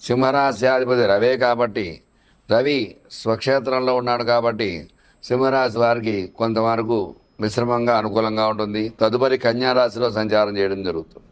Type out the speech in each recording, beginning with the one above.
సింహరాశ్యాధిపతి రవే కాబట్టి రవి స్వక్షేత్రంలో ఉన్నాడు కాబట్టి సింహరాశి వారికి కొంతవరకు మిశ్రమంగా అనుకూలంగా ఉంటుంది. తదుపరి కన్యారాశిలో సంచారం చేయడం జరుగుతుంది.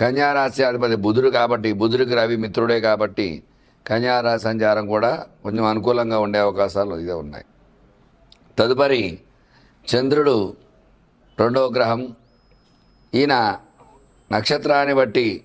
కన్యారాశి అధిపతి బుధుడు కాబట్టి బుధుడికి రవి మిత్రుడే కాబట్టి కన్యారాశి సంచారం కూడా కొంచెం అనుకూలంగా ఉండే అవకాశాలు ఇదే ఉన్నాయి. తదుపరి చంద్రుడు రెండవ గ్రహం. ఈయన నక్షత్రాన్ని బట్టి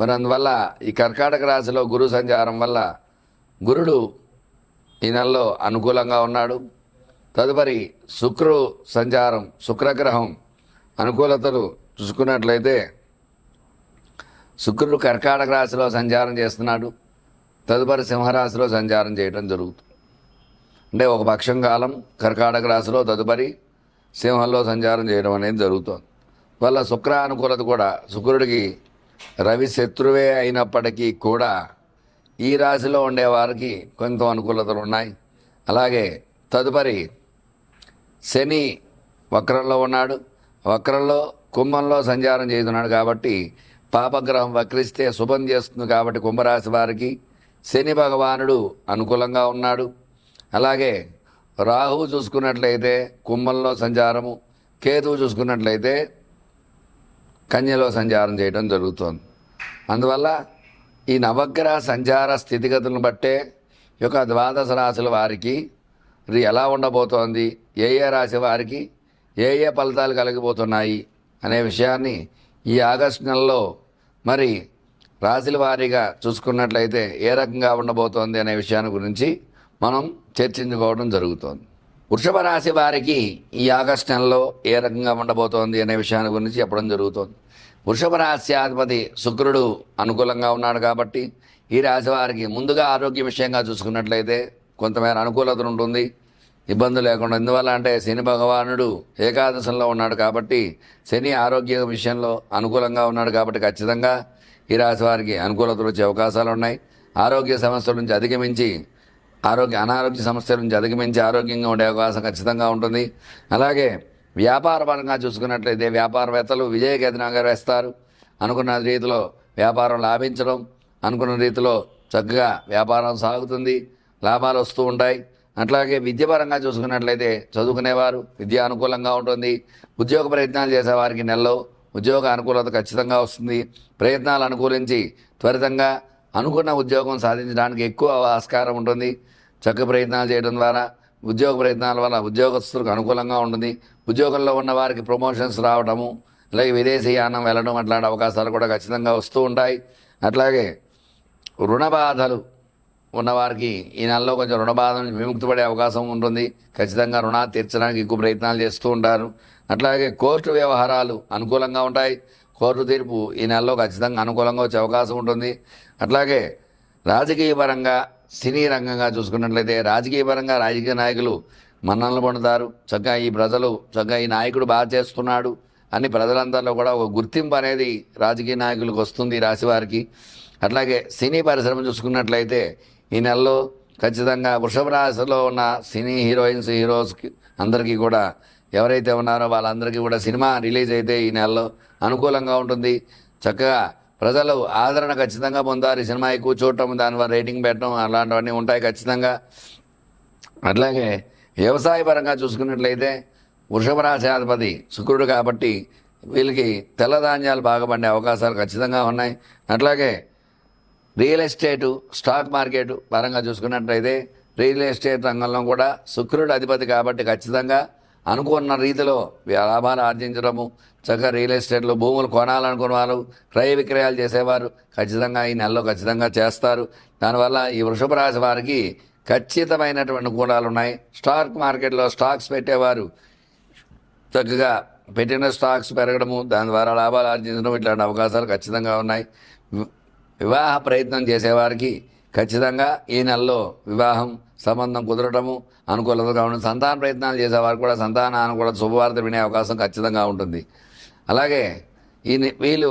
మరి అందువల్ల ఈ కర్కాటక రాశిలో గురు సంచారం వల్ల గురుడు ఈ నెలలో అనుకూలంగా ఉన్నాడు. తదుపరి శుక్రు సంచారం శుక్రగ్రహం అనుకూలతలు చూసుకున్నట్లయితే శుక్రుడు కర్కాటక రాశిలో సంచారం చేస్తున్నాడు. తదుపరి సింహరాశిలో సంచారం చేయడం జరుగుతుంది. అంటే ఒక పక్షం కాలం కర్కాటక రాశిలో తదుపరి సింహంలో సంచారం చేయడం అనేది జరుగుతుంది. వల్ల శుక్ర అనుకూలత కూడా శుక్రుడికి రవి శత్రువే అయినప్పటికీ కూడా ఈ రాశిలో ఉండేవారికి కొంత అనుకూలతలు ఉన్నాయి. అలాగే తదుపరి శని వక్రంలో ఉన్నాడు. వక్రంలో కుంభంలో సంచారం చేస్తున్నాడు కాబట్టి పాపగ్రహం వక్రిస్తే శుభం చేస్తుంది కాబట్టి కుంభరాశి వారికి శని భగవానుడు అనుకూలంగా ఉన్నాడు. అలాగే రాహువు చూసుకున్నట్లయితే కుంభంలో సంచారము కేతువు చూసుకున్నట్లయితే కన్యలో సంచారం చేయడం జరుగుతోంది. అందువల్ల ఈ నవగ్రహ సంచార స్థితిగతులను బట్టే యొక్క ద్వాదశ రాశుల వారికి ఇది ఎలా ఉండబోతోంది? ఏ ఏ రాశి వారికి ఏ ఏ ఫలితాలు కలిగిపోతున్నాయి అనే విషయాన్ని ఈ ఆగస్టు నెలలో మరి రాశుల వారీగా చూసుకున్నట్లయితే ఏ రకంగా ఉండబోతోంది అనే విషయాన్ని గురించి మనం చర్చించుకోవడం జరుగుతోంది. వృషభ రాశి వారికి ఈ ఆగస్టు నెలలో ఏ రకంగా ఉండబోతోంది అనే విషయాన్ని గురించి చెప్పడం జరుగుతోంది. వృషభ రాశ్యాధిపతి శుక్రుడు అనుకూలంగా ఉన్నాడు కాబట్టి ఈ రాశి వారికి ముందుగా ఆరోగ్య విషయంగా చూసుకున్నట్లయితే కొంతమేర అనుకూలత ఉంటుంది ఇబ్బంది లేకుండా. ఎందువల్ల అంటే శని భగవానుడు ఏకాదశంలో ఉన్నాడు కాబట్టి శని ఆరోగ్య విషయంలో అనుకూలంగా ఉన్నాడు కాబట్టి ఖచ్చితంగా ఈ రాశి వారికి అనుకూలతలు వచ్చే అవకాశాలు ఉన్నాయి. ఆరోగ్య సమస్యల నుంచి అధిగమించి ఆరోగ్య అనారోగ్య సమస్యల నుంచి అధిగమించి ఆరోగ్యంగా ఉండే అవకాశం ఖచ్చితంగా ఉంటుంది. అలాగే వ్యాపారపరంగా చూసుకున్నట్లయితే వ్యాపారవేత్తలు విజయకేతనంగా వేస్తారు. అనుకున్న రీతిలో వ్యాపారం లాభించడం అనుకున్న రీతిలో చక్కగా వ్యాపారం సాగుతుంది లాభాలు వస్తూ ఉంటాయి. అట్లాగే విద్యపరంగా చూసుకున్నట్లయితే చదువుకునేవారు విద్య అనుకూలంగా ఉంటుంది. ఉద్యోగ ప్రయత్నాలు చేసేవారికి నెలలో ఉద్యోగ అనుకూలత ఖచ్చితంగా వస్తుంది. ప్రయత్నాలు అనుకూలించి త్వరితంగా అనుకున్న ఉద్యోగం సాధించడానికి ఎక్కువ ఆస్కారం ఉంటుంది. చక్క ప్రయత్నాలు చేయడం ద్వారా ఉద్యోగ ప్రయత్నాల వల్ల ఉద్యోగస్తులకు అనుకూలంగా ఉంటుంది. ఉద్యోగంలో ఉన్న వారికి ప్రమోషన్స్ రావడము అలాగే విదేశీయానం వెళ్ళడం అట్లాంటి అవకాశాలు కూడా ఖచ్చితంగా వస్తూ ఉంటాయి. అట్లాగే రుణ బాధలు ఉన్నవారికి ఈ నెలలో కొంచెం రుణ బాధ నుంచి విముక్తి పడే అవకాశం ఉంటుంది. ఖచ్చితంగా రుణాలు తీర్చడానికి ఎక్కువ ప్రయత్నాలు చేస్తూ ఉంటారు. అట్లాగే కోర్టు వ్యవహారాలు అనుకూలంగా ఉంటాయి. కోర్టు తీర్పు ఈ నెలలో ఖచ్చితంగా అనుకూలంగా వచ్చే అవకాశం ఉంటుంది. అట్లాగే రాజకీయ పరంగా సినీ రంగంగా చూసుకున్నట్లయితే రాజకీయ పరంగా రాజకీయ నాయకులు మన్ననలు పొందుతారు. చక్కగా ఈ ప్రజలు చక్కగా ఈ నాయకుడు బాగా చేస్తున్నాడు అని ప్రజలందరిలో కూడా ఒక గుర్తింపు అనేది రాజకీయ నాయకులకు వస్తుంది రాశి వారికి. అట్లాగే సినీ పరిశ్రమ చూసుకున్నట్లయితే ఈ నెలలో ఖచ్చితంగా వృషభ రాశిలో ఉన్న సినీ హీరోయిన్స్ హీరోస్కి అందరికీ కూడా ఎవరైతే ఉన్నారో వాళ్ళందరికీ కూడా సినిమా రిలీజ్ అయితే ఈ నెలలో అనుకూలంగా ఉంటుంది. చక్కగా ప్రజలు ఆదరణ ఖచ్చితంగా పొందారు ఈ సినిమా ఎక్కువ చూడటం దానివల్ల రేటింగ్ పెట్టడం అలాంటివన్నీ ఉంటాయి ఖచ్చితంగా. అట్లాగే వ్యవసాయ పరంగా చూసుకున్నట్లయితే వృషభ రాశాధిపతి శుక్రుడు కాబట్టి వీళ్ళకి తెల్ల ధాన్యాలు బాగా పండే అవకాశాలు ఖచ్చితంగా ఉన్నాయి. అట్లాగే రియల్ ఎస్టేటు స్టాక్ మార్కెట్ పరంగా చూసుకున్నట్లయితే రియల్ ఎస్టేట్ రంగంలో కూడా శుక్రుడు అధిపతి కాబట్టి ఖచ్చితంగా అనుకున్న రీతిలో లాభాలు ఆర్జించడము చక్కగా రియల్ ఎస్టేట్లో భూములు కొనాలనుకున్న వారు క్రయ విక్రయాలు చేసేవారు ఖచ్చితంగా ఈ నెలలో ఖచ్చితంగా చేస్తారు. దానివల్ల ఈ వృషభ రాశి వారికి ఖచ్చితమైనటువంటి గుణాలు ఉన్నాయి. స్టాక్ మార్కెట్లో స్టాక్స్ పెట్టేవారు. చక్కగా పెట్టిన స్టాక్స్ పెరగడము దాని ద్వారా లాభాలు ఆర్జించడం ఇట్లాంటి అవకాశాలు ఖచ్చితంగా ఉన్నాయి. వివాహ ప్రయత్నం చేసేవారికి ఖచ్చితంగా ఈ నెలలో వివాహం సంబంధం కుదరటము అనుకూలతగా ఉంటుంది సంతాన ప్రయత్నాలు చేసేవారు కూడా సంతాన అనుకూల శుభవార్త వినే అవకాశం ఖచ్చితంగా ఉంటుంది. అలాగే ఈ వీళ్ళు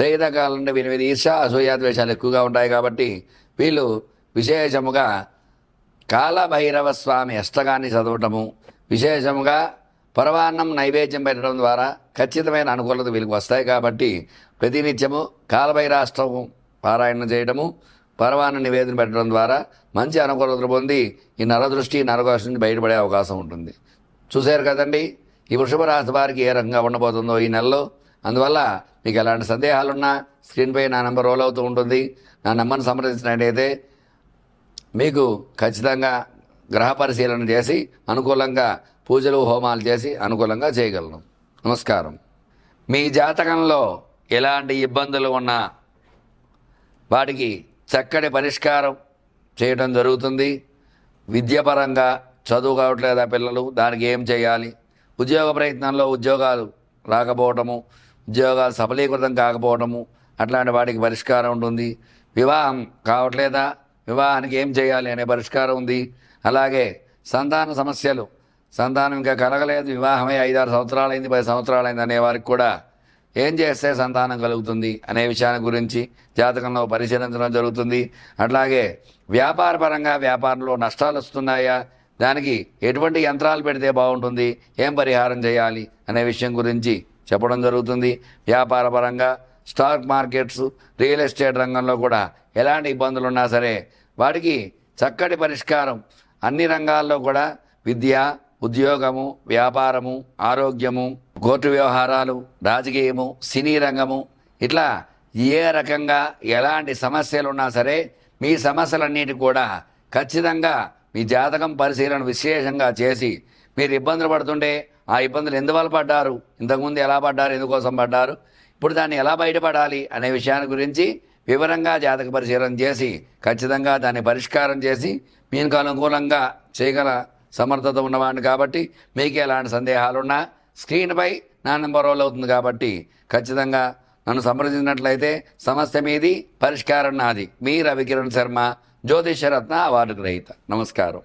చేయదగాలంటే వీరి మీద ఈర్ష అసూయాద్వేషాలు ఎక్కువగా ఉంటాయి కాబట్టి వీళ్ళు విశేషముగా కాలభైరవ స్వామి అష్టకాన్ని చదవటము విశేషముగా పరవాన్నం నైవేద్యం పెట్టడం ద్వారా ఖచ్చితమైన అనుకూలత వీళ్ళకి వస్తాయి కాబట్టి ప్రతినిత్యము కాలభైరాష్టము పారాయణం చేయడము పరవాన నివేదన పెట్టడం ద్వారా మంచి అనుకూలతలు పొంది ఈ నరదృష్టి నరకోశ నుంచి బయటపడే అవకాశం ఉంటుంది. చూశారు కదండి? ఈ వృషభ రాశి వారికి ఏ రకంగా ఉండబోతుందో ఈ నెలలో. అందువల్ల మీకు ఎలాంటి సందేహాలున్నా స్క్రీన్పై నా నెంబర్ రోల్ అవుతూ ఉంటుంది. నా నెంబర్ను సంప్రదించినట్టయితే మీకు ఖచ్చితంగా గ్రహ పరిశీలన చేసి అనుకూలంగా పూజలు హోమాలు చేసి అనుకూలంగా చేయగలను. నమస్కారం. మీ జాతకంలో ఎలాంటి ఇబ్బందులు ఉన్నా వాటికి చక్కటి పరిష్కారం చేయడం జరుగుతుంది. విద్యాపరంగా చదువు కావట్లేదా పిల్లలు దానికి ఏం చేయాలి? ఉద్యోగ ప్రయత్నంలో ఉద్యోగాలు రాకపోవటము ఉద్యోగాలు సఫలీకృతం కాకపోవటము అట్లాంటి వాటికి పరిష్కారం ఉంటుంది. వివాహం కావట్లేదా? వివాహానికి ఏం చేయాలి అనే పరిష్కారం ఉంది. అలాగే సంతాన సమస్యలు. సంతానం ఇంకా కలగలేదు. వివాహమే ఐదారు సంవత్సరాలైంది పది సంవత్సరాలైంది అనే వారికి కూడా ఏం చేస్తే సంతానం కలుగుతుంది అనే విషయాన్ని గురించి జాతకంలో పరిశీలించడం జరుగుతుంది. అట్లాగే వ్యాపార పరంగా వ్యాపారంలో నష్టాలు వస్తున్నాయా? దానికి ఎటువంటి యంత్రాలు పెడితే బాగుంటుంది? ఏం పరిహారం చేయాలి? అనే విషయం గురించి చెప్పడం జరుగుతుంది. వ్యాపార పరంగా స్టాక్ మార్కెట్స్ రియల్ ఎస్టేట్ రంగంలో కూడా ఎలాంటి ఇబ్బందులు ఉన్నా సరే వాటికి చక్కటి పరిష్కారం అన్ని రంగాల్లో కూడా విద్య ఉద్యోగము వ్యాపారము ఆరోగ్యము కోర్టు వ్యవహారాలు రాజకీయము సినీ రంగము. ఇట్లా ఏ రకంగా ఎలాంటి సమస్యలు ఉన్నా సరే మీ సమస్యలన్నిటి కూడా ఖచ్చితంగా మీ జాతకం పరిశీలన విశేషంగా చేసి మీరు ఇబ్బందులు పడుతుంటే ఆ ఇబ్బందులు ఎందువల్ల పడ్డారు? ఇంతకుముందు ఎలా పడ్డారు? ఎందుకోసం పడ్డారు? ఇప్పుడు దాన్ని ఎలా బయటపడాలి అనే విషయాన్ని గురించి వివరంగా జాతక పరిశీలన చేసి ఖచ్చితంగా దాన్ని పరిష్కారం చేసి మీకు అనుకూలంగా చేయగల సమర్థత ఉన్నవాడిని కాబట్టి మీకు ఎలాంటి సందేహాలున్నా స్క్రీన్పై నా నెంబర్ రోల్ అవుతుంది కాబట్టి ఖచ్చితంగా నన్ను సంప్రదించినట్లయితే సమస్య మీది పరిష్కారం నాది. మీ రవికిరణ్ శర్మ జ్యోతిషరత్న అవార్డు గ్రహీత. నమస్కారం.